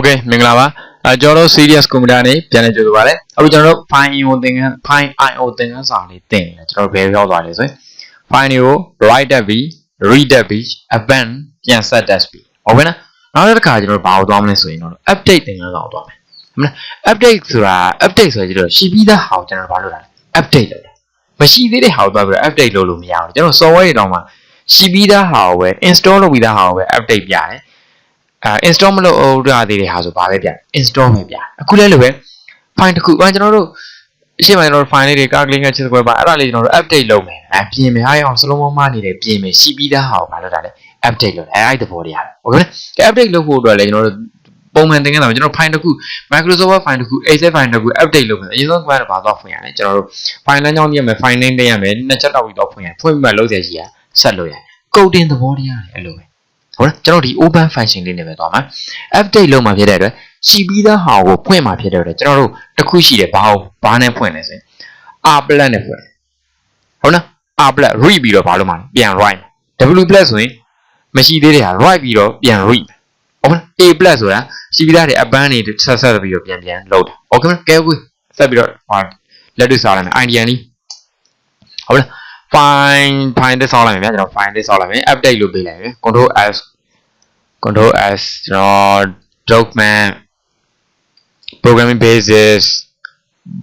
ဟုတ်ကဲ့မင်္ဂလာပါအဲကျွန်တော်တို့ serious computer နဲ့ပြန်လည်ကြိုဆိုပါရစေအခုကျွန်တော်တို့ file io သင်ခန်း file io သင်ခန်းစာလေးသင်နေတယ်ကျွန်တော်တို့ဘယ်ရောက်သွားလဲဆိုရင် file ကို write တက်ပြီး read တက်ပြီး append ပြန်ဆက်တက်ပြီးဟုတ်ကဲ့နော်နောက်တစ်ခါကျွန်တော်တို့ဘာကိုသွားမလဲဆိုရင်တော့ update သင်ခန်းစာကိုသွားမယ်ဟုတ်မလား update ဆိုတာ update ဆိုရင်ကျွန်တော်ရှိပြီးသားဟာကိုကျွန်တော်တို့ဘာလုပ်တာလဲ update လုပ်တာမရှိသေးတဲ့ဟာကိုသွားပြီးတော့ update လုပ်လို့မရဘူးကျွန်တော် software တွေတောင်မှရှိပြီးသားဟာကိုပဲ install လုပ်ပြီးသားဟာကိုပဲ update ပြတယ် အဲ install မလုပ်အောင်ရသေးတဲ့ဟာဆိုဘာပဲပြ install ပဲပြအခုလဲလို့ပဲ file တစ်ခုအဲကျွန်တော်တို့အရှိမကျွန်တော်တို့ file လေးတွေ calculate ချစ်ကွယ်ပါအဲ့ဒါလေးကျွန်တော်တို့ update လုပ်မယ်အဲပြင်မယ်ဟာရအောင်စလုံးမမနေတယ်ပြင်မယ်ရှိပြီးသားဟာကိုဘာလုပ်တာလဲ update လုပ်တယ်အဲအဲ့ဒီသဘောတရားပဲဟုတ်ကဲ့ကဲ update လုပ်ဖို့အတွက်လည်းကျွန်တော်တို့ပုံမှန်သင်ခန်းစာမှာကျွန်တော် file တစ်ခု Microsoft file တစ်ခု Excel file တစ်ခု update လုပ်မယ်အရင်ဆုံးကတော့ဘာသွားဖွင့်ရလဲကျွန်တော်တို့ file လမ်းကြောင်းပြရမယ် file name တင်ရမယ်နှစ်ချက်တောက်ပြီးတော့ဖွင့်ရဖွင့်ပြီးမှလုပ်ရရှိရဆက်လို့ရ coding သဘောတရားလည်းအဲ့လိုပဲ ဟုတ်လားကျွန်တော်ဒီ open function လေးနဲ့ပဲသွားမှာ update လုပ်မှာဖြစ်တဲ့အတွက်ရှိပြီးသားဟာကိုဖွင့်မှာဖြစ်တဲ့အတွက်ကျွန်တော်တို့တစ်ခုရှိတယ်ဘာဟုတ်ဘာနဲ့ဖွင့်လဲဆိုရင် r plus နဲ့ဖွင့်ဟုတ်လား r plus read ပြီးတော့ဘာလို့မှာပြန် write w plus ဆိုရင်မရှိသေးတဲ့ဟာ write ပြီးတော့ပြန် read ဟုတ်လား a plus ဆိုတာရှိပြီးသားတွေအပန်းတွေဆက်ဆက်ပြီးတော့ပြန်ပြန်လုပ်တယ်ဟုတ်ကဲ့ကဲဝေးဆက်ပြီးတော့လက်တွေ့စားလိုက်မယ် idea လေးဟုတ်လား find find တက်ဆောက်လိုက်မယ်ဗျာကျွန်တော် find တက်ဆောက်လိုက်မယ် update လုပ်ပေးလိုက်မယ် control s control s ကျွန်တော် document programming basis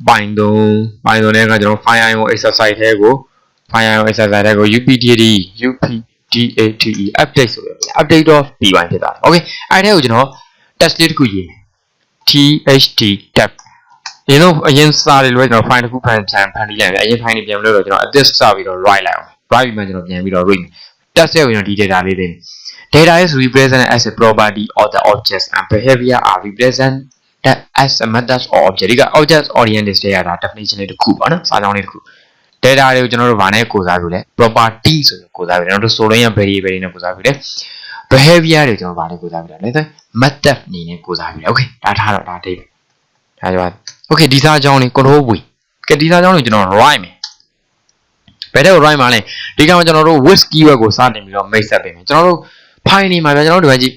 python python နဲ့ကကျွန်တော် file io exercise ထဲကို file io exercise ထဲကို update update update ဆိုရယ် update of p1 ဖြစ်တာ okay အဲ့ထဲကိုကျွန်တော် test လေးတစ်ခုရေးမယ် tht tab ဒီတော့အရင်စာတွေလွဲကျွန်တော် file တစ်ခုဖန်ဖန်ဖန်ပြီးလိုက်မယ်အရင် file တွေပြန်မလို့တော့ကျွန်တော် address စပြီးတော့ write လိုက်အောင် write ပြီးမှကျွန်တော်ပြန်ပြီးတော့ read မယ် test ရဲ့ကျွန်တော်ဒီ data လေးသိမယ် data is represented as a property of the objects and behavior are represented as a method or object ဒီက object oriented တဲ့ရတာ definition လေးတစ်ခုပေါ့နော်စာကြောင်းလေးတစ်ခု data တွေကိုကျွန်တော်တို့ဗာနဲ့ကိုးစားပြုလဲ property ဆိုရင်ကိုးစားပြုတယ်ကျွန်တော်တို့ solar ရ variable တွေနဲ့ကိုးစားပြုတယ် behavior တွေကျွန်တော်ဗာနဲ့ကိုးစားပြုတယ်လဲဆို method အနေနဲ့ကိုးစားပြုတယ် okay ဒါထားတော့ဒါဒိတ်ဒါကြောင့် okay ဒီစာကြောင်းလေး control v ကဲဒီစာကြောင်းလေးကျွန်တော် write မယ်ဘ ယ်တဲ့ကို write မှာလဲဒီကမှာကျွန်တော်တို့ with keyword ကိုစတင်ပြီးတော့ make set ပေးမယ်ကျွန်တော်တို့ file နေမှာဗျာကျွန်တော်တို့ဒီဘက်ကြည့်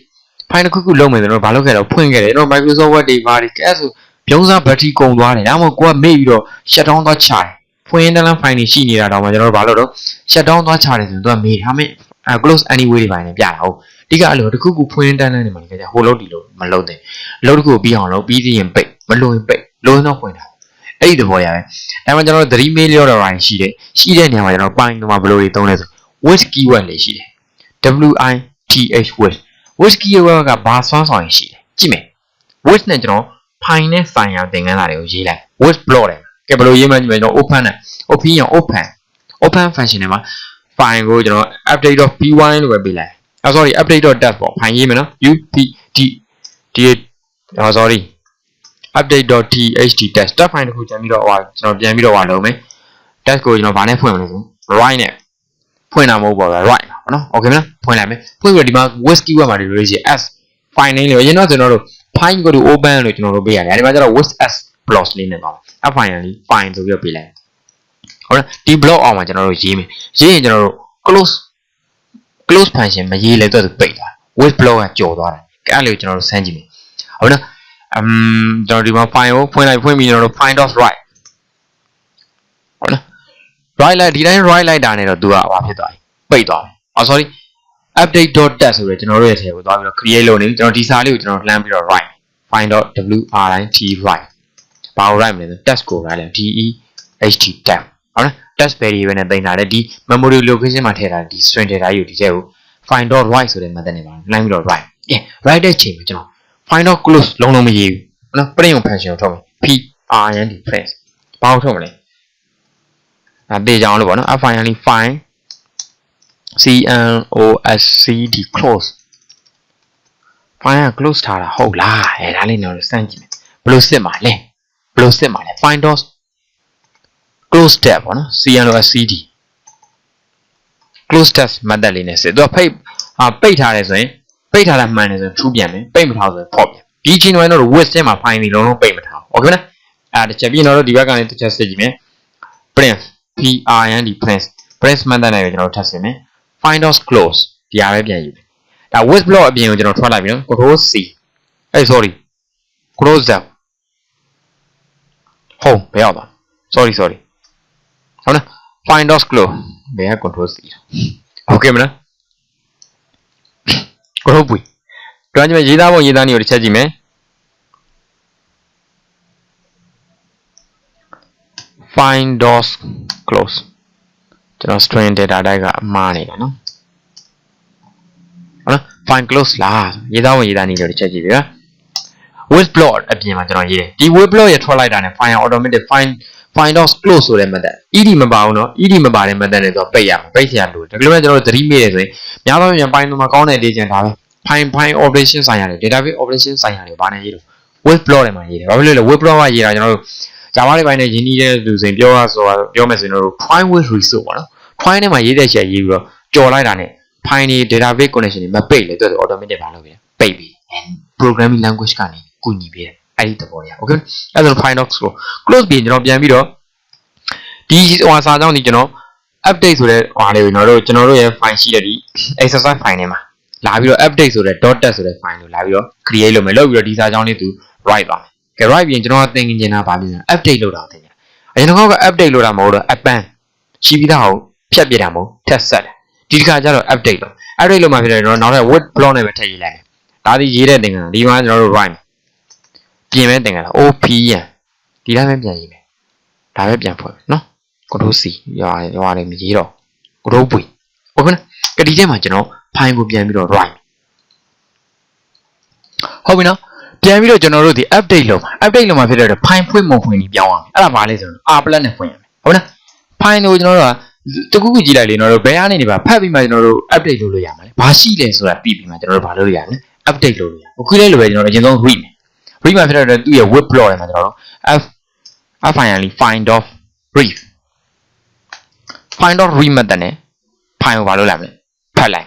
file တစ်ခုခုလုံးမယ်ကျွန်တော်ဘာလုပ်ခဲ့တော့ဖွင့်ခဲ့တယ်ကျွန်တော် Microsoft Word တွေဘာတွေကဲဆိုပြုံးစား battery ကုန်သွားတယ်ဒါမှမဟုတ်ကိုကမေ့ပြီးတော့ shut down သွားချတယ်ဖွင့်ရင်တန်း file တွေရှိနေတာတော့မှကျွန်တော်တို့ဘာလုပ်တော့ shut down သွားချတယ်ဆိုရင်သူကမေ့ဒါမှမဟုတ် close anyway တွေပိုင်းနဲ့ပြတာဟုတ်ဒီကအဲ့လိုတစ်ခုခုဖွင့်တန်းတန်းနေမှာလေကြာဟိုလုံးဒီလုံးမလုံးတဲ့လုံးတစ်ခုပြီးအောင်လုံးပြီးစီရင်ပိတ်မလုံးရင်ပိတ်လုံးရင်တော့ဖွင့်တာ အဲ့ဒီသဘောရပဲဒါမှကျွန်တော်တို့3 mail ရောတော့ရှိတယ်ရှိတဲ့နေရာမှာကျွန်တော်ပိုင်းတော့ဘယ်လိုတွေသုံးလဲဆို with keyword လေးရှိတယ် w i t h with with keyword ကဘာဆွမ်းဆောင်ရင်ရှိတယ်ကြည့်မယ် with နဲ့ကျွန်တော် file နဲ့ဆိုင်ရာသင်ခန်းစာတွေကိုရေးလိုက် with block တယ်ကဲဘယ်လိုရေးမှကြည့်မယ်ကျွန်တော် open နဲ့ open ရ open open function ထဲမှာ file ကိုကျွန်တော် update.py လို့ပဲပေးလိုက်အဲ sorry update.test ပေါ့ file ရေးမယ်နော် u p t d ဟော sorry update.txt test test file တခုပြန်ပြီးတော့ဟိုကျွန်တော်ပြန်ပြီးတော့ဟောလုံးမယ် test ကိုကျွန်တော်ဗာနဲ့ဖွင့်မလို့ဆို right နဲ့ဖွင့်တာမဟုတ်ပါဘူး right ပါနော် okay မလားဖွင့်လိုက်မယ်ဖွင့်ပြီးတော့ဒီမှာ with keyword မှာဒီလိုရေး s file name လေးအရင်တော့ကျွန်တော်တို့ file ကို open လို့ကျွန်တော်တို့ပေးရတယ်ဒီမှာကျတော့ with s plus လေးနဲ့ပါအ file လေး file ဆိုပြီးတော့ပေးလိုက်ဟုတ်လားဒီ block အောင်မှာကျွန်တော်တို့ရေးမယ်ရေးရင်ကျွန်တော်တို့ close close function မရေးလဲတော့ပိတ်သွား with block ကကြော်သွားတယ်အဲ့လိုကျွန်တော်တို့ဆန်းကြည့်မယ်ဟုတ်လား အမ်ကျွန်တော်ဒီမှာ file ကိုဖွင့်လိုက်ဖွင့်ပြီးကျွန်တော်တို့ find.write ဟုတ်လား write လိုက်ဒီတိုင်း write လိုက်တာနဲ့တော့သူကဟိုဖြစ်သွားပြီပိတ်သွားပြီအော် sorry update.test ဆိုရယ်ကျွန်တော်တို့ရဲ့ထဲကိုသွားပြီးတော့ create လုပ်နေကျွန်တော်ဒီစာလေးကိုကျွန်တော်လှမ်းပြီးတော့ write find.write write ဘာကို write မလဲဆို test ကို write လိုက် d e h t tab ဟုတ်လား test variable နဲ့တင်ထားတယ်ဒီ memory location မှာထည့်ထားတယ်ဒီ string data ကြီးကိုဒီထဲကို find.write ဆိုတဲ့ method နဲ့ပါလှမ်းပြီးတော့ write ကဲ write တဲ့ချိန်မှာကျွန်တော် find.close လုံးလုံးမရေးဘူးနော် print ကို function ကိုထုတ်မယ် p r n d print ဘာကိုထုတ်မလဲအဲတေးကြအောင်လို့ပေါ့နော် finally find c n o s c d close find က close ထားတာဟုတ်လားအဲဒါလေးတော့စမ်းကြည့်မယ်ဘယ်လိုစစ်မှာလဲဘယ်လိုစစ်မှာလဲ find dot close tab ပေါ့နော် c n o s c d close test method လေးနဲ့စစ်သူကဖိတ်ဟာပိတ်ထားတယ်ဆိုရင် ပိတ်ထားတာမှန်တယ်ဆိုရင် true ပြန်မယ်ပိတ်မထားဆိုရင် false ပြန်ဒီ channel တော့ width ထဲမှာ file တွေလုံးလုံးပိတ်မထားဘူး okay မလားအဲတစ်ချက်ပြီးတော့ဒီဘက်ကနေတစ်ချက်စစ်ကြည့်မယ် print p r n d print print မှန်တဲ့နေရာကိုကျွန်တော်ထပ်စစ်မယ် find us close ဒီအားပဲပြန်ယူမယ်ဒါ width block အပြင်ကိုကျွန်တော်ထွက်လိုက်ပြီနော် control c အဲ sorry close down ဟုတ်ဘယ်ရောက်သွား sorry sorry ဟုတ်လား find us close ဘယ်က control c ဟုတ်ကဲ့မလား group ပွေတွန်းကြည့်မယ်ရေးသားပုံရေးသားနည်းကိုတစ်ချက်ကြည့်မယ် find dot close ကျွန်တော် string data type ကအမှားနေတာနော်ဟုတ်လား find close လားရေးသားပုံရေးသားနည်းကိုတစ်ချက်ကြည့်ပြီဗျာ with plot အပြင်မှာကျွန်တော်ရေးတယ်ဒီ with plot ရထွက်လိုက်တာနဲ့ find automatic find find out close ဆိုတဲ့ method ed မပါဘူးเนาะ ed မပါတဲ့ method နဲ့ဆိုပိတ်ရမှာပိတ်เสียလို့ဒါကလေးမဲ့ကျွန်တော်တို့သတိမိတယ်ဆိုရင်များသောအားဖြင့် Python မှာကောင်းတဲ့ agent ဒါပဲ find find operation ဆိုင်ရတယ် database operation ဆိုင်ရတယ်ဘာနဲ့ရေးလို့ with plot တွေမှာရေးတယ်ဘာဖြစ်လို့လဲ with plot မှာရေးတာကျွန်တော်တို့ Java တွေပိုင်းနဲ့ရင်းနှီးတဲ့လူစဉ်ပြောရဆိုတော့ပြောမယ်ဆိုရင်တော့ find with resource ပေါ့နော် find ထဲမှာရေးတဲ့ချက်ရေးပြီးတော့ကြော်လိုက်တာနဲ့ find တွေ database connection တွေမပိတ်လေသူက automatic ဘာလုပ်ပြီလဲပိတ်ပြီ programming language ကနေကူညီပေးတယ် အဲ့ဒီသဘောတရား okay အဲ့ဒါဆို find docs ကို close ပြီးကျွန်တော်ပြန်ပြီးတော့ဒီဟိုစာကြောင်းဒီကျွန်တော် update ဆိုတဲ့ဟာလေးကိုကျွန်တော်တို့ကျွန်တော်တို့ရဲ့ file ရှိတဲ့ဒီ exercise file ထဲမှာလာပြီးတော့ update ဆိုတဲ့ .tet ဆိုတဲ့ file ကိုလာပြီးတော့ create လုပ်မယ်လုပ်ပြီးတော့ဒီစာကြောင်းလေးသူ write ပါမယ်ကဲ write ပြီးရင်ကျွန်တော်ကသင်ကျင်တာဗာပြီးရင် update လုပ်တာသင်ကျင်အရင်တော့က update လုပ်တာမဟုတ်တော့ append ရှိပြီးသားကိုဖြတ်ပြတာမဟုတ် test set ဒီတစ်ခါကျတော့ update လုပ် update လုပ်မှဖြစ်တယ်ကျွန်တော်နောက်ထပ် word block နဲ့ပဲထည့်ရေးလိုက်မယ်ဒါဒီရေးတဲ့သင်္ကန်းဒီမှာကျွန်တော်တို့ write ပြင်မဲ့သင်္ကန်း OP ရန်ဒီတိုင်းပဲပြန်ရေးမယ်ဒါပဲပြန်ဖွဲ့မယ်နော် control C ရွာရွာနေမရေးတော့ control V ဟုတ်ကဲ့ကဒီထဲမှာကျွန်တော် file ကိုပြန်ပြီးတော့ write ဟုတ်ပြီနော်ပြန်ပြီးတော့ကျွန်တော်တို့ဒီ update လုပ်ပါ update လုပ်မှဖြစ်တဲ့အတွက် file ဖွင့်မဖွင့်ပြီးပြောင်းအောင်အဲ့ဒါဘာလဲဆိုတော့ R+ နဲ့ဖွင့်ရမယ်ဟုတ်လား file ကိုကျွန်တော်တို့ကတခုခုကြည့်လိုက်လေကျွန်တော်တို့ဘယ်ကနေနေပါဖတ်ပြီးမှကျွန်တော်တို့ update လုပ်လို့ရမှာလေဘာရှိလဲဆိုတာသိပြီးမှကျွန်တော်တို့ဘာလုပ်လို့ရမလဲ update လုပ်လို့ရအခုလေးလိုပဲကျွန်တော်တို့အရင်ဆုံး read မယ် read မှာဖြစ်တဲ့အတွက်သူ့ရဲ့ web plot ထဲမှာကျွန်တော်တို့ f f finally find of brief find of read method နဲ့ file ကိုဘာလုပ်လိုက်မလဲဖတ်လိုက်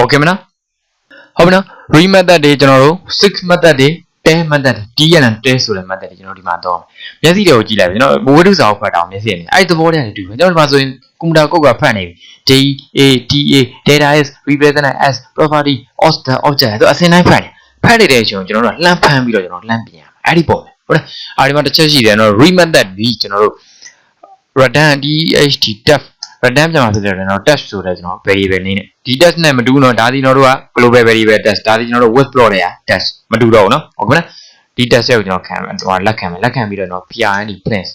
okay မလားဟုတ်ပြီနော် read method တွေကျွန်တော်တို့6 method တွေ10 method တွေ d ရန်10ဆိုတဲ့ method တွေကျွန်တော်ဒီမှာတော့မျက်စိတွေကိုကြည့်လိုက်ပြီကျွန်တော်ဝိတုစာကိုဖတ်တာမျက်စိနဲ့အဲ့ဒီသဘောတရားတွေတူတယ်ကျွန်တော်ဒီမှာဆိုရင်ကွန်ပျူတာကုတ်ကဖတ်နေပြီ D A D A data is represent as property of the object ဆိုအစင်းတိုင်းဖတ်တယ် ဖတ်နေတဲ့အချိန်ကျွန်တော်တို့လှမ်းဖမ်းပြီးတော့ကျွန်တော်လှမ်းပြင်ရမယ်အဲ့ဒီပုံပဲဟုတ်လားအဲ့ဒီမှာတစ်ချက်ရှိတယ်နော် read method ဒီကျွန်တော်တို့ return DHT def return ပြန်မှာဖြစ်တယ်နော် test ဆိုတဲ့ကျွန်တော် variable လေးနဲ့ဒီ test နဲ့မတူတော့ဒါဒီကျွန်တော်တို့က global variable test ဒါဒီကျွန်တော်တို့ with plot တွေက test မတူတော့ဘူးနော်ဟုတ်ကဲ့ဒီ test ကိုကျွန်တော်ခံဟိုလက်ခံမယ်လက်ခံပြီးတော့နော် prnd print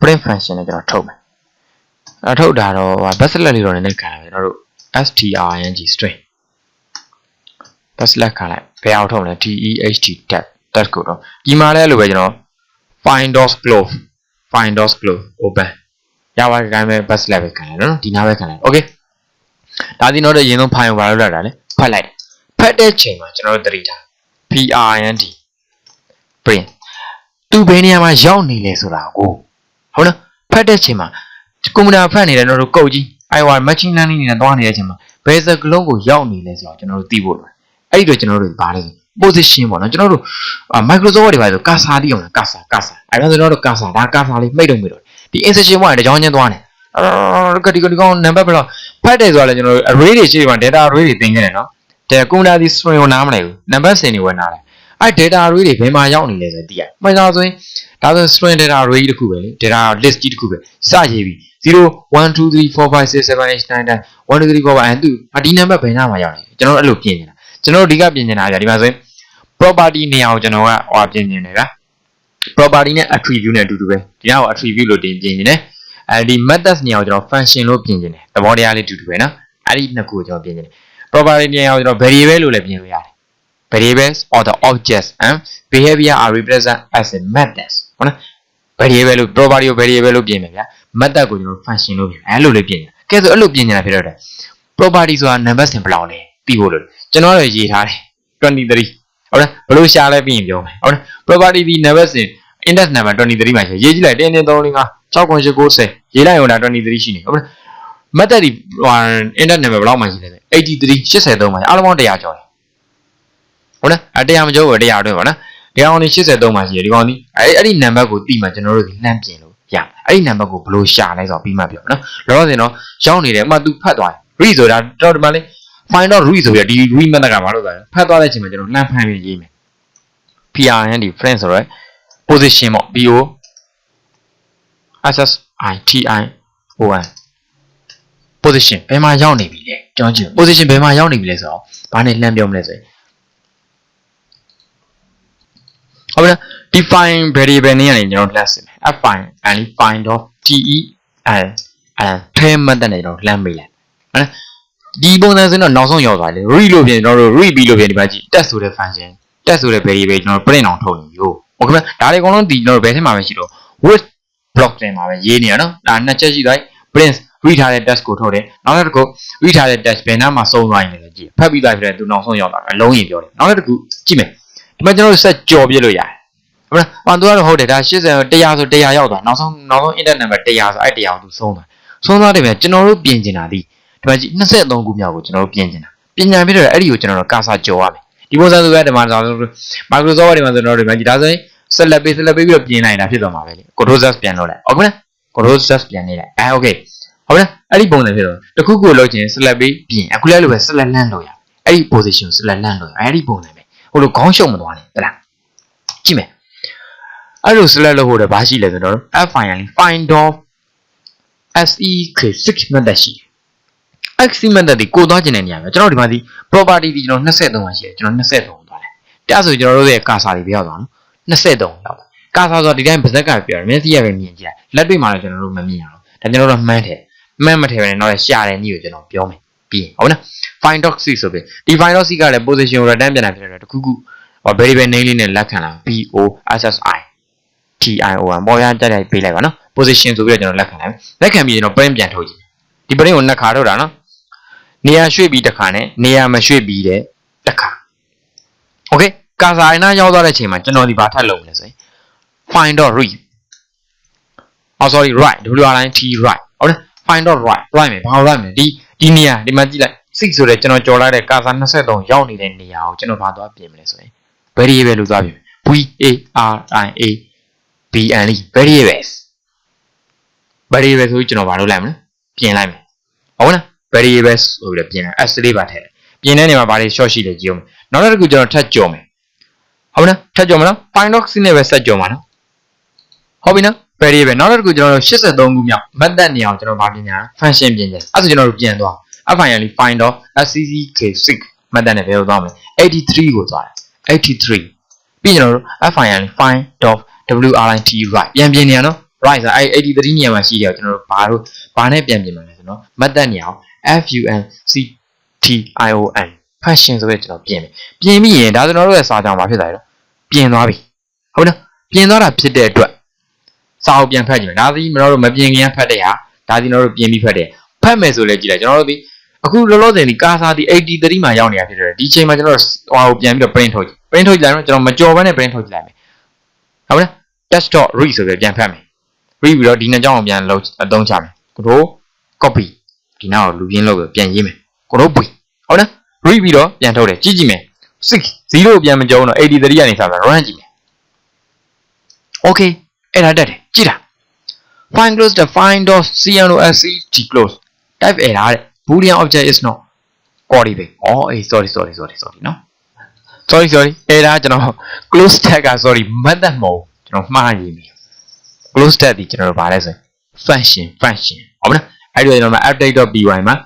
print function နဲ့ကျွန်တော်ထုတ်မယ်အထုတ်တာတော့ဟာ backslash လေးတော့နည်းနည်းခံရတယ်ကျွန်တော်တို့ string string backslash ခံလိုက်ဘယ်အောင်ထုတ်မလဲ text tag tag ကိုတော့ဒီမှာလည်းအဲ့လိုပဲကျွန်တော် find dot close find dot close open ရပါတဲ့အတိုင်းပဲ backslash ပဲခံလိုက်နော်ဒီနားပဲခံလိုက် okay ဒါဒီတော့ရင်ဆုံး file ကိုဘာလုပ်ရတာလဲဖတ်လိုက်တယ်ဖတ်တဲ့ချိန်မှာကျွန်တော်တို့သတိထား print print သူဘယ်နေရာမှာရောက်နေလဲဆိုတာကိုဟုတ်လားဖတ်တဲ့ချိန်မှာကွန်ပျူတာဖတ်နေတယ်ကျွန်တော်တို့ကုတ်ကြီး IOR machine learning နဲ့တွားနေတဲ့အချိန်မှာဘယ်စကလုံးကိုရောက်နေလဲဆိုတော့ကျွန်တော်တို့သိဖို့လိုတယ် အဲ့ဒီတော့ကျွန်တော်တို့ဘာလဲ position ပေါ့နော်ကျွန်တော်တို့ Microsoft တွေပါဆို cursor တိအောင်လား cursor cursor အဲ့တော့ကျွန်တော်တို့ cursor ဒါ cursor လေးမိတ်တော့မိတော့ဒီ insertion ဘွားတကြောင်းချင်းသွားနေအော်ကတိကတိကောင်နံပါတ်ဘယ်လောက်ဖတ်တယ်ဆိုတော့လေကျွန်တော်တို့ array တွေရှိမှ data array တွေသင်ခဲ့တယ်နော်တဲ့ကွန်ပျူတာဒီ string ကိုနားမလဲဘူးနံပါတ်စင်တွေဝယ်နားတယ်အဲ့ data array တွေဘယ်မှာရောက်နေလဲဆိုသိရမှန်သားဆိုရင်ဒါဆို string data array တစ်ခုပဲလေ data list ကြီးတစ်ခုပဲစရေးပြီး0 1 2 3 4 5 6 7 8 9 10 1 2 3 4 5အဲ့သူဒီနံပါတ်ဘယ်နားမှာရောက်နေကျွန်တော်အဲ့လိုပြင်နေတာ ကျွန်တော်တို့ဒီကပြင်နေတာကြာဒီမှာဆိုရင် property နေရာကိုကျွန်တော်ကဟောပြင်နေတယ်ဗျာ property နဲ့ attribute နဲ့အတူတူပဲဒီနောက် attribute လို့တင်ပြင်နေတယ်အဲဒီ methods နေရာကိုကျွန်တော် function လို့ပြင်နေတယ်သဘောတရားလေးအတူတူပဲနော်အဲ့ဒီနှစ်ခုကိုကျွန်တော်ပြင်နေတယ် property နေရာကိုကျွန်တော် variable လို့လည်းပြင်လို့ရတယ် variables or the objects and behavior are represented as a methods ဟုတ်နော် variable လို့ property ကို variable လို့ပြင်မယ်ဗျာ method ကိုကျွန်တော် function လို့ပြင်အဲ့လိုလေးပြင်နေတာကဲဆိုအဲ့လိုပြင်နေတာဖြစ်တော့တယ် property ဆိုတာ number စင်ဘယ်လောက်လဲသိဖို့လို့ ကျွန်တော်လည်းရေးထားတယ်23ဟုတ်လားဘယ်လိုရှာလဲပြီးရင်ပြောမယ်ဟုတ်လား property ဒီ number စင် index number 23မှာရှိရေးကြည့်လိုက်1 2 3 4 5 6 9 10 90ရေးလိုက်ရင်ဒါ23ရှိနေဟုတ်လား method ဒီဟို index number ဘယ်လောက်မှရှိလဲ83 83မှာအားလုံးပေါင်း100ကျော်တယ်ဟုတ်လားအ100မကျော်ဘူး100အတွင်းပါနော်ဒီကောင်ကြီး83မှာရှိတယ်ဒီကောင်ကြီးအဲ့အဲ့ဒီ number ကိုတိမှကျွန်တော်တို့ဒီလှမ်းပြင်လို့ရအဲ့ဒီ number ကိုဘယ်လိုရှာလဲဆိုတော့ပြီးမှပြောနော်လောလောဆယ်တော့ရောက်နေတယ်အမှ तू ဖတ်သွားတယ် read ဆိုတာတော့ဒီမှာလေး find out read ဆိုပြီးဒီ read method ကဘာလို့လဲဖတ်သွားတဲ့အချိန်မှာကျွန်တော်လှမ်းဖမ်းပြီးရေးမယ် PRN ဒီ friend ဆိုတော့ position ပေါ့ BO SS I T I O N position ဘယ်မှာရောက်နေပြီလဲကျွန်တော်ကြည့် position ဘယ်မှာရောက်နေပြီလဲဆိုတော့ဘာနဲ့လှမ်းပြောမလဲဆိုရင်ဟုတ်ပြီလား define variable နည်းကနေကျွန်တော်လှမ်းစင်မယ် affine and find of te and and pair method နဲ့ကျွန်တော်လှမ်းမိလိုက်ဟုတ်လား ဒီပုံစံစင်းတော့နောက်ဆုံးရောက်သွားတယ် read လို့ပြင်ကျွန်တော်တို့ read ပြီးလို့ပြင်ဒီမှာကြည့် test ဆိုတဲ့ function test ဆိုတဲ့ variable ကျွန်တော် print အောင်ထုတ်ရင်ရို့ဟုတ်ကဲ့ဒါတွေအကုန်လုံးဒီကျွန်တော်ဘယ်ထဲမှာပဲရှိတော့ with block တင်မှာပဲရေးနေရနော်ဒါနှစ်ချက်ရှိသွား print read ထားတဲ့ test ကိုထုတ်တယ်နောက်တစ်ခု read ထားတဲ့ test ဘယ်နှမှာစုံသွားရင်လည်းကြည့်ဖတ်ပြီးသားဖြစ်တဲ့သူနောက်ဆုံးရောက်တာအလုံးရင်ပြောတယ်နောက်တစ်ခုကြည့်မယ်ဒီမှာကျွန်တော်တို့ဆက်ကြော်ပြလို့ရတယ်ဟုတ်လား။အော်သူကတော့ဟုတ်တယ်ဒါ80 100ဆို100ရောက်သွားနောက်ဆုံးနောက်ဆုံး internet number 100ဆိုအဲ့100ကိုသူဆုံးသွားဆုံးသွားတယ်ဗျကျွန်တော်တို့ပြင်ကျင်တာဒီ ဒီမှာကြည့်23ခုမြောက်ကိုကျွန်တော်တို့ပြင်ကျင်တာပြင်ညာပြတော့အဲ့ဒီကိုကျွန်တော်တို့ကာစာကြော်ရမယ်ဒီပုံစံဆိုပဲဒီမှာဆို Microsoft တွေမှာဆိုတော့ဒီမှာကြည့်ဒါဆိုရင်ဆက်လက်ပေးဆက်လက်ပေးပြီးတော့ပြင်နိုင်တာဖြစ်သွားမှာပဲလေ Control Z ပြန်လုပ်လိုက်ဟုတ်ကဲ့ Control Z ပြန်နေလိုက်အဲ okay ဟုတ်လားအဲ့ဒီပုံစံဖြစ်တော့တခုခုလောက်ချင်းဆက်လက်ပေးပြင်အခုလည်းလိုပဲဆက်လက်လန့်လို့ရအဲ့ဒီ position ဆက်လက်လန့်လို့ရအဲ့ဒီပုံစံပဲဟိုလိုခေါင်းရှုံမသွားနဲ့ဟုတ်လားကြည့်မယ်အဲ့လို select လုပ်ဖို့တော့ဘာရှိလဲဆိုတော့ f file find of sek6 method ရှိတယ် x method ဒီကိုသွားကျင်တဲ့နေရာမှာကျွန်တော်ဒီမှာဒီ property ဒီကျွန်တော်23ပါရှိတယ်ကျွန်တော်23ကိုသွားတယ်တရားဆိုကျွန်တော်တို့ရဲ့ကာစာတွေပြောက်သွားနော်23ရောက်တာကာစာဆိုဒီတိုင်းဗဇက်ကပြောတယ်မျက်စိရပဲမြင်ကြည့်လက်တွေ့မှာတော့ကျွန်တော်တို့မမြင်အောင်ဒါကျွန်တော်တို့မှန်းတယ်မှန်းမထည့်ဘဲနဲ့တော့ရှာတဲ့နည်းကိုကျွန်တော်ပြောမယ်ပြီးဟုတ်နော် find doc c ဆိုပြီးဒီ find doc c ကလည်း position return ပြန်လာဖြစ်တယ်တခုခု variable name လေးနဲ့လက်ခံလာ b o s s i t i o n ပေါ်ရတက်တက်ပေးလိုက်ပါနော် position ဆိုပြီးတော့ကျွန်တော်လက်ခံလိုက်လက်ခံပြီးကျွန်တော် print ပြန်ထုတ်ကြည့်ဒီ print ကိုနှစ်ခါထုတ်တာနော် နေရာရွှေ့ပြီးတစ်ခါနဲ့နေရာမရွှေ့ပြီးတဲ့တစ်ခါ okay ကာစာရနာရောက်သွားတဲ့အချိန်မှာကျွန်တော်ဒီဘာထပ်လုပ်မလဲဆိုရင် find.read oh sorry right w r i t right ဟုတ်တယ် find.right right မယ်ဘာလို့ right မလဲဒီဒီနေရာဒီမှာကြည့်လိုက် six ဆိုတဲ့ကျွန်တော်ကြော်လိုက်တဲ့ကာစာ23ရောက်နေတဲ့နေရာကိုကျွန်တော်ဘာသွားပြင်မလဲဆိုရင် variable လို့သွားပြင် v a r i a b n e variables variable ဆိုပြီးကျွန်တော်ဘာလုပ်လိုက်မလဲပြင်လိုက်မယ်ဟုတ်လား variables ဆိုပြီးတော့ပြင်တယ် s လေးပါထည့်ပြင်တဲ့နေရာမှာဘာတွေ short ရှိလဲကြည့်အောင်နောက်တစ်ခုကျွန်တော်ထပ်ကြော်မယ်ဟုတ်လားထပ်ကြော်မလား find.c နဲ့ပဲဆက်ကြော်မှာနော်ဟုတ်ပြီနော် variable နောက်တစ်ခုကျွန်တော်တို့83ခုမြောက် method နေအောင်ကျွန်တော်ဗာပြင်ညာ function ပြင်တယ်အဲ့ဒါဆိုကျွန်တော်တို့ပြင်သွား finally find of scck6 method နဲ့ဘယ်လိုသွားမလဲ83ကိုသွားတယ်83ပြီးကျွန်တော်တို့ finally find of writ right ပြန်ပြင်နေရနော် right ဆိုအဲ့83နေရာမှာရှိတယ်ကျွန်တော်တို့ဘာလို့ဘာနဲ့ပြန်ပြင်မှာလဲဆိုတော့ method နေအောင် function function ဆိုပြီးကျွန်တော်ပြင်မယ်ပြင်ပြီးရင်ဒါကျွန်တော်တို့ရဲ့စာကြောင်မှာဖြစ်သွားတယ်နော်ပြင်သွားပြီဟုတ်နော်ပြင်သွားတာဖြစ်တဲ့အတွက်စာအုပ်ပြန်ဖတ်ကြည့်မယ်ဒါသည်ကျွန်တော်တို့မပြင်ခင်ဖတ်တဲ့ဟာဒါသည်ကျွန်တော်တို့ပြင်ပြီးဖတ်တယ်ဖတ်မယ်ဆိုလဲကြည့်လိုက်ကျွန်တော်တို့ဒီအခုလောလောဆယ်ဒီကာစာဒီ83မှာရောက်နေတာဖြစ်တယ်ဒီချိန်မှာကျွန်တော်တို့ဟိုပြန်ပြီးတော့ print ထုတ်ကြည့် print ထုတ်ကြည့်လိုက်တော့ကျွန်တော်မကြော်ဘဲနဲ့ print ထုတ်ကြည့်လိုက်မယ်ဟုတ်လား test.read ဆိုပြီးပြန်ဖတ်မယ် read ပြီးတော့ဒီနှစ်ကြောင်းကိုပြန်လုံးအသုံးချမယ်ကိုတို့ copy ဒီနောက်ကိုလူပြင်းလုပ်ပြီးပြန်ရေးမယ်ကိုတို့ပွေဟုတ်လား read ပြီးတော့ပြန်ထုတ်တယ်ကြည့်ကြည့်မယ်6 0ပြန်မကြောင်းတော့83ကနေစတာ run ကြည့်မယ် okay အဲ့ဒါတက်တယ်ကြည့်တာ find close the find dot closc close type error တဲ့ boolean object is not query ပဲอ๋อအေး sorry sorry sorry sorry နော် sorry sorry error ကျွန်တော် close tag က sorry method မဟုတ်ကျွန်တော်မှားရည်ပြီ close tag ဒီကျွန်တော်ဗာလဲဆို function function ဟုတ်မလား အဲ့ဒီကျွန်တော် update.py မှာ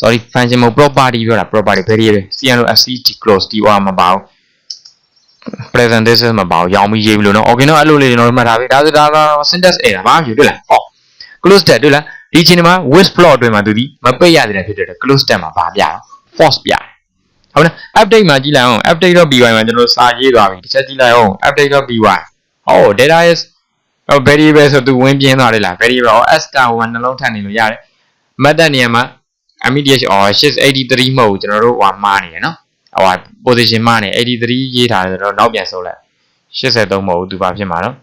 sorry function မဟုတ် property ပြောတာ property variable closc close ဒီဟောမှာပါဘူး presentation မှာပါအောင်ရောင်းပြီးရေးပြီလို့နော် okay နော်အဲ့လိုလေးကျွန်တော်တို့မှတ်ထားပြီဒါဆိုဒါတော့ syntax error ဘာမှဖြစ်တွေ့လားဟော close tag တွေ့လားဒီချိန်မှာ with plot အတွင်းမှာသူဒီမပိတ်ရတဲ့ဖြစ်တဲ့ close tag မှာဘာပြအောင် false ပြတယ်ဟုတ်လား update မှာကြည့်လိုက်အောင် update.py မှာကျွန်တော်စာရေးသွားပြီတစ်ချက်ကြည့်လိုက်အောင် update.py ဟော data is variable ဆိုသူဝင်ပြင်းသွားတယ်လား variable ဟော s က1နှလုံးထပ်နေလို့ရတယ် method နေရာမှာ immediate or 683မဟုတ်ဘူးကျွန်တော်တို့ဟိုမှားနေတယ်နော်ဟို position မှားနေ83ရေးထားတယ်ဆိုတော့နောက်ပြန်ဆုပ်လိုက်83မဟုတ်ဘူးသူဘာဖြစ်မှာနော်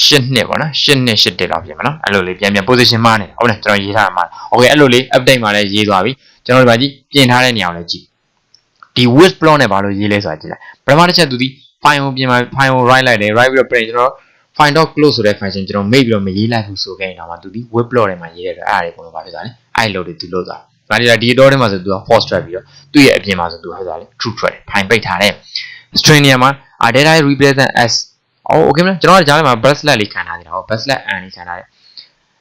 8နှစ်ပေါ့နော်8နှစ်8တက်လောက်ဖြစ်မှာနော်အဲ့လိုလေးပြန်ပြန် position မှားနေဟုတ်တယ်ကျွန်တော်ရေးထားတာမှာ okay အဲ့လိုလေး update မှာလည်းရေးသွားပြီကျွန်တော်ဒီမှာကြည့်ပြင်ထားတဲ့နေရာကိုလည်းကြည့်ဒီ width plot နဲ့ဘာလို့ရေးလဲဆိုတာကြည့်လိုက်ပထမတစ်ချက်သူဒီ file ကိုပြင်မှာ file ကို write လိုက်တယ် write ပြီးတော့ print ကျွန်တော် find.close ဆိုတဲ့ function ကျွန်တော်မိတ်ပြီးတော့မရေးလိုက်ဘူးဆိုခဲ့ရင်တော့မှသူဒီ web plot ထဲမှာရေးတဲ့အတွက်အဲ့ဒါတွေပုံလို့ဘာဖြစ်သွားလဲအဲ့လိုတွေသူလို့သွားဒါတွေကဒီ door ထဲမှာဆိုသူက false ထွက်ပြီးတော့သူ့ရဲ့အပြင်မှာဆိုသူဟဲ့သွားလေ true ထွက်တယ် fine ပိတ်ထားတဲ့ string နေရာမှာအာ data represent as အော် okay မလားကျွန်တော်ကကြားထဲမှာ bracelet လေးခံထားသေးတာဟော bracelet and လေးခံထားတယ်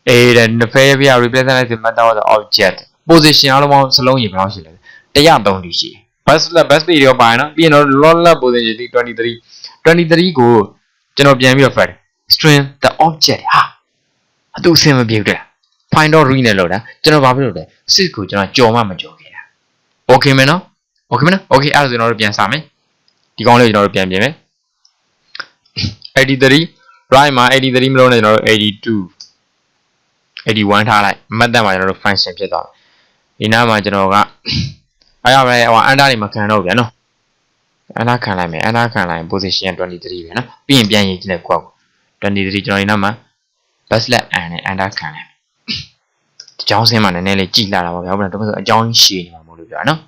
အေးတဲ့ fair represent as a method of the object position အားလုံးပေါင်းစလုံးရေဘယ်လောက်ရှိလဲ103တိရှိတယ် bracelet bracelet ရောပါရနော်ပြီးရင်တော့ lola position ဒီ23 23ကိုကျွန်တော်ပြန်ပြီးတော့ file string the object ဟာအတူအဆင်မပြေဘူးတဲ့ find dot read နဲ့လောက်တာကျွန်တော်ဘာဖြစ်လို့လဲ sys ကိုကျွန်တော်ကြော်မှမကြော်ခဲ့တာ okay မယ်နော် okay မနော် okay အဲ့ဒါဆိုကျွန်တော်တို့ပြန်စမယ်ဒီကောင်းလေးကျွန်တော်တို့ပြန်ပြင်မယ်83 right မှာ83မလို့နဲ့ကျွန်တော်တို့82 81ထားလိုက်မှတ်သက်မှာကျွန်တော်တို့ function ဖြစ်သွားတယ်ဒီနားမှာကျွန်တော်ကအားရမယ်ဟိုအန်တာတွေမခံတော့ပြန်နော်အန်တာခံလိုက်မယ်အန်တာခံလိုက်ရင် position 23ပဲနော်ပြီးရင်ပြန်ရေးကြည့်လိုက်ကွာ 23ကျွန်တော်ဒီနားမှာ backslash n နဲ့အန်တာခံလိုက်အကြောင်းစင်းမှာနည်းနည်းလေးကြည်လာတာပေါ့ဗျာဟုတ်လားဒါပေမဲ့အကြောင်းရှည်နေမှာမဟုတ်လို့ပြောနော်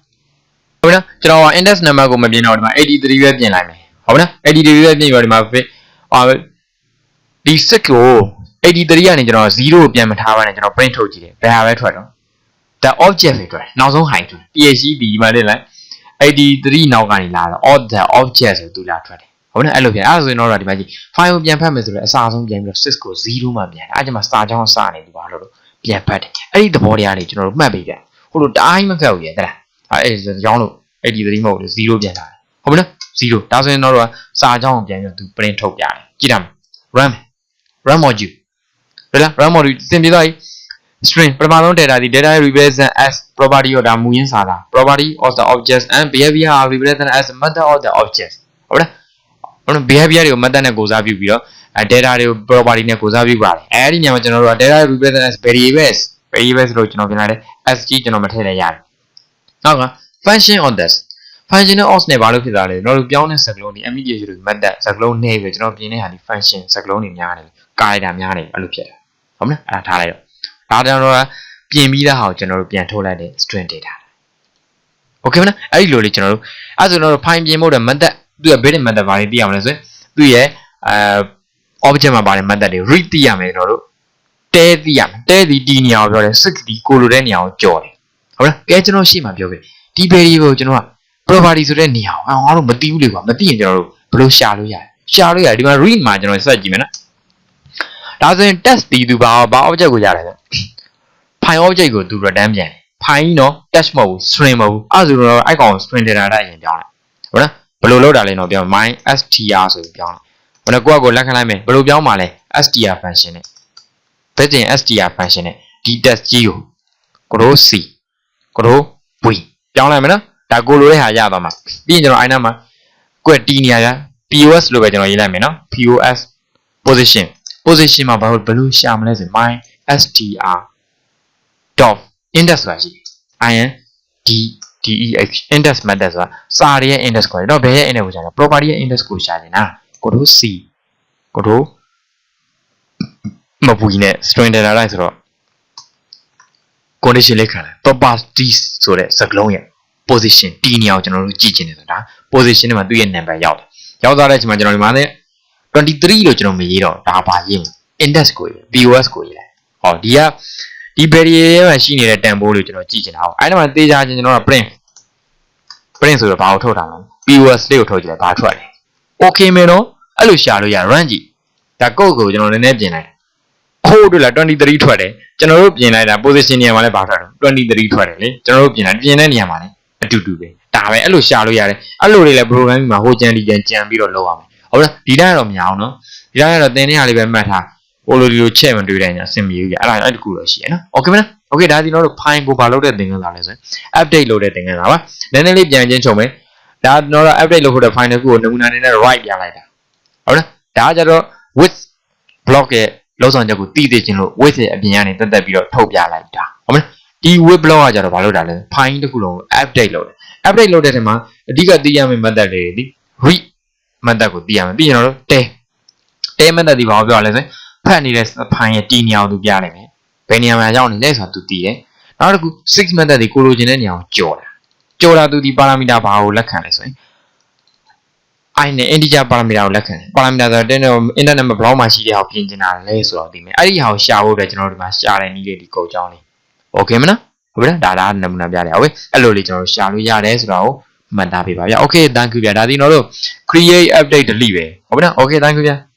ဟုတ်လားကျွန်တော်က index number ကိုမပြင်တော့ဒီမှာ83ပဲပြင်လိုက်မယ်ဟုတ်လား83ပဲပြင်ပြီးတော့ဒီမှာ fit အာဒီ set ကို83ကနေကျွန်တော်0ကိုပြန်မထားပါနဲ့ကျွန်တော် print ထုတ်ကြည့်တယ်ဘယ်ဟာပဲထွက်တော့ the object ပဲထွက်နောက်ဆုံး height ထွက် PhD ဒီမှာလေလိုက်83နောက်ကနေလာတော့ all the object ဆိုသူလာထွက်တယ် ဟုတ်နော်အဲ့လိုပြန်အဲ့ဒါဆိုရင်တော့ဒီမှာကြည့် file ကိုပြန်ဖတ်မယ်ဆိုတော့အစားဆုံးပြန်ပြီးတော့ sys ကို0မှပြန်တယ်အဲ့ဒီမှာ star ချောင်းစနေဒီပါလို့ပြန်ဖတ်တယ်အဲ့ဒီသဘောတရားလေးကျွန်တော်တို့မှတ်ပေးတယ်ဟိုလိုတိုင်းမဖတ်ဘူးရဲ့တဲ့လားအဲ့ဒီကြောင်းလို့83မဟုတ်ဘူး0ပြန်လာတယ်ဟုတ်ပြီနော်0ဒါဆိုရင်တော့စာချောင်းကိုပြန်ပြီးတော့သူ print ထုတ်ပြတယ်ကြည့်တာ run run module ဘယ်လား run module သင်ပြသွားပြီ string ပထမဆုံး data ဒီ data represent as property of ဒါမူရင်းစာသား property of the objects and behavior are represent as method of the objects ဟုတ်လားဟု တ်လား behavior တွေကို method နဲ့ကိုစားပြုပြီးတော့ data တွေကို property နဲ့ကိုစားပြုပါတယ်အဲဒီညမှာကျွန်တော်တို့က data represent as variables variables လို့ကျွန်တော်ပြင်လိုက်တယ် as ကြီးကျွန်တော်မထည့်လိုက်ရတယ်နောက်က function on this function of နဲ့ဘာလို့ဖြစ်တာလဲကျွန်တော်တို့ပြောင်းတဲ့စကားလုံးဒီ immediate လို့ method စကားလုံးနဲ့ပဲကျွန်တော်ပြင်တဲ့ဟာဒီ function စကားလုံးတွေများတယ်ကာရီတာများတယ်အဲ့လိုဖြစ်တာဟုတ်မလားအဲ့ဒါထားလိုက်တော့ဒါကျွန်တော်တို့ပြင်ပြီးသားဟာကိုကျွန်တော်တို့ပြန်ထုတ်လိုက်တဲ့ string data okay မလားအဲ့ဒီလိုလေးကျွန်တော်တို့အဲ့ဆိုကျွန်တော်တို့ file ပြင်ဖို့တဲ့ method သူ့ရဲ့ built-in method ဘာတွေသိရမလဲဆိုရင်သူ့ရဲ့အဲ object မှာပါတဲ့ method တွေ read သိရမယ်ကျွန်တော်တို့တဲသိရမယ်တဲဒီဒီနေရာကိုပြောတယ် six ဒီကိုလိုတဲ့နေရာကိုကြော်တယ်ဟုတ်လားကဲကျွန်တော်ရှေ့မှာပြောခဲ့ဒီ variable ကိုကျွန်တော်က property ဆိုတဲ့နေရာကိုငါတို့မသိဘူးလေကွာမသိရင်ကျွန်တော်တို့ဘယ်လိုရှာလို့ရလဲရှာလို့ရတယ်ဒီမှာ read မှာကျွန်တော်စက်ကြည့်မယ်နော်ဒါဆိုရင် test ဒီသူဘာဘာ object ကိုရတယ်လဲ file object ကိုသူ return ပြန်တယ် file နော် test မဟုတ်ဘူး string မဟုတ်ဘူးအဲ့ဒါဆိုတော့အဲ့ကောင် string data တိုင်းရင်ပြောင်းလိုက်ဟုတ်လား ဘယ်လိုလုပ်တာလဲတော့ပြောင်း my str ဆိုပြီးပြောင်းလိုက်ဘယ်တော့ကိုယ့်အကိုလက်ခံလိုက်မယ်ဘယ်လိုပြောင်းမှာလဲ str function နဲ့ဘယ်တင် str function နဲ့ဒီ test ကြီးကို grow c grow v ပြောင်းလိုက်မယ်နော်ဒါကိုလိုတဲ့ဟာရသွားမှာပြီးရင်ကျွန်တော်အိုင်နာမှာကိုယ့် t နေရာက pos လို့ပဲကျွန်တော်ရေးလိုက်မယ်နော် pos position position မှာဘာလို့ဘယ်လိုရှာမလဲဆို my str dot index ဆိုတာရှိတယ် in d deh index method ဆိုတာစာရရဲ့ index ကိုတော့ဘယ်ရဲ့ index ကိုရှာလဲ property ရဲ့ index ကိုရှာနေတာကိုတို့ c ကိုတို့မပူနဲ့ string data လိုက်ဆိုတော့ condition လေးခံတယ် properties ဆိုတဲ့စကားလုံးရဲ့ position တီနေအောင်ကျွန်တော်တို့ကြည့်ချင်တယ်ဆိုတာ position ထဲမှာသူ့ရဲ့ number ရောက်တယ်ရောက်သွားတဲ့အချိန်မှာကျွန်တော်ဒီမှာနဲ့23လို့ကျွန်တော်မရေးတော့ဒါပါရေး index ကိုရေး pos ကိုရေးလိုက်ဟောဒီက ဒီ variable မှာရှိနေတဲ့တန်ဖိုးလို့ကျွန်တော်ကြည့်ချင်တာဟုတ်အဲ့ဒါမှသေချာချင်းကျွန်တော်က print print ဆိုတော့ဘာကိုထုတ်တာလဲ pos လေးကိုထုတ်ကြည့်လိုက်ဘာထွက်လဲ okay မယ်နော်အဲ့လိုရှာလို့ရ run ကြည့်ဒါ code ကိုကျွန်တော်နည်းနည်းပြင်လိုက်အိုးတို့လား23ထွက်တယ်ကျွန်တော်တို့ပြင်လိုက်တာ position နေရာမှာလည်းဘာထွက်တော့23ထွက်တယ်လေကျွန်တော်တို့ပြင်လိုက်ပြင်တဲ့နေရာမှာလည်းအတူတူပဲဒါပဲအဲ့လိုရှာလို့ရတယ်အဲ့လိုတွေလည်း programming မှာဟိုကြံဒီကြံကြံပြီးတော့လုပ်ရမယ်ဟုတ်လားဒီတိုင်းကတော့မရအောင်နော်ဒီတိုင်းကတော့သင်တဲ့ဟာလေးပဲမှတ်ထား ဟိုလိုဒီလိုချက်မတွေ့တိုင်းညာအဆင်ပြေဘူးကြအဲ့ဒါအဲ့တခုတော့ရှိရနော် okay မလား okay ဒါဒီတော့ file ကိုဘာလုပ်တဲ့သင်ခန်းစာလဲဆိုရင် update လုပ်တဲ့သင်ခန်းစာပါနည်းနည်းလေးပြန်ချင်းချုံမယ်ဒါကျွန်တော်တို့ update လုပ်ဖို့တဲ့ file တစ်ခုကိုနမူနာအနေနဲ့ write ပြလိုက်တာဟုတ်လားဒါကကြတော့ with block ရဲ့လောက်ဆောင်ချက်ကိုတည်တည်ချင်းလို့ with ရဲ့အပြင်ကနေတက်တက်ပြီးတော့ထုတ်ပြလိုက်တာဟုတ်မလားဒီ with block ကကြတော့ဘာလုပ်တာလဲ file တစ်ခုလုံးကို update လုပ်တယ် update လုပ်တဲ့ထဲမှာအဓိကသိရမယ့် method တွေဒီ read method ကိုသိရမယ်ပြီးရင်တော့တဲတဲ method ဒီဘာကိုပြောရလဲဆိုရင် ဖတ်နေတဲ့ file ရဲ့တည်နေအောင်သူပြလိုက်မယ်ဘယ်နေရာမှာရောက်နေလဲဆိုတာသူသိတယ်နောက်တစ်ခု6 method ဒီကိုလိုချင်တဲ့နေရာကိုကြော်တာကြော်တာသူဒီ parameter ဘာကိုလက်ခံလဲဆိုရင် i နဲ့ integer parameter ကိုလက်ခံတယ် parameter ဆိုတော့ internet မှာဘယ်လောက်မှရှိတဲ့ဟာကိုပြင်ကျင်တာလဲဆိုတော့ဒီမယ်အဲ့ဒီဟာကိုရှာဖို့အတွက်ကျွန်တော်တို့ဒီမှာရှာတဲ့နည်းလေးဒီကုတ်ကြောင်းလေး okay မနော်ဟုတ်ပြီလားဒါဒါနမူနာပြတယ်ဟုတ်ပြီအဲ့လိုလေးကျွန်တော်တို့ရှာလို့ရတယ်ဆိုတော့မှတ်သားပေးပါဗျာ okay thank you ဗျာဒါဒီကျွန်တော်တို့ create update delete ပဲဟုတ်ပြီနော် okay thank you ဗျာ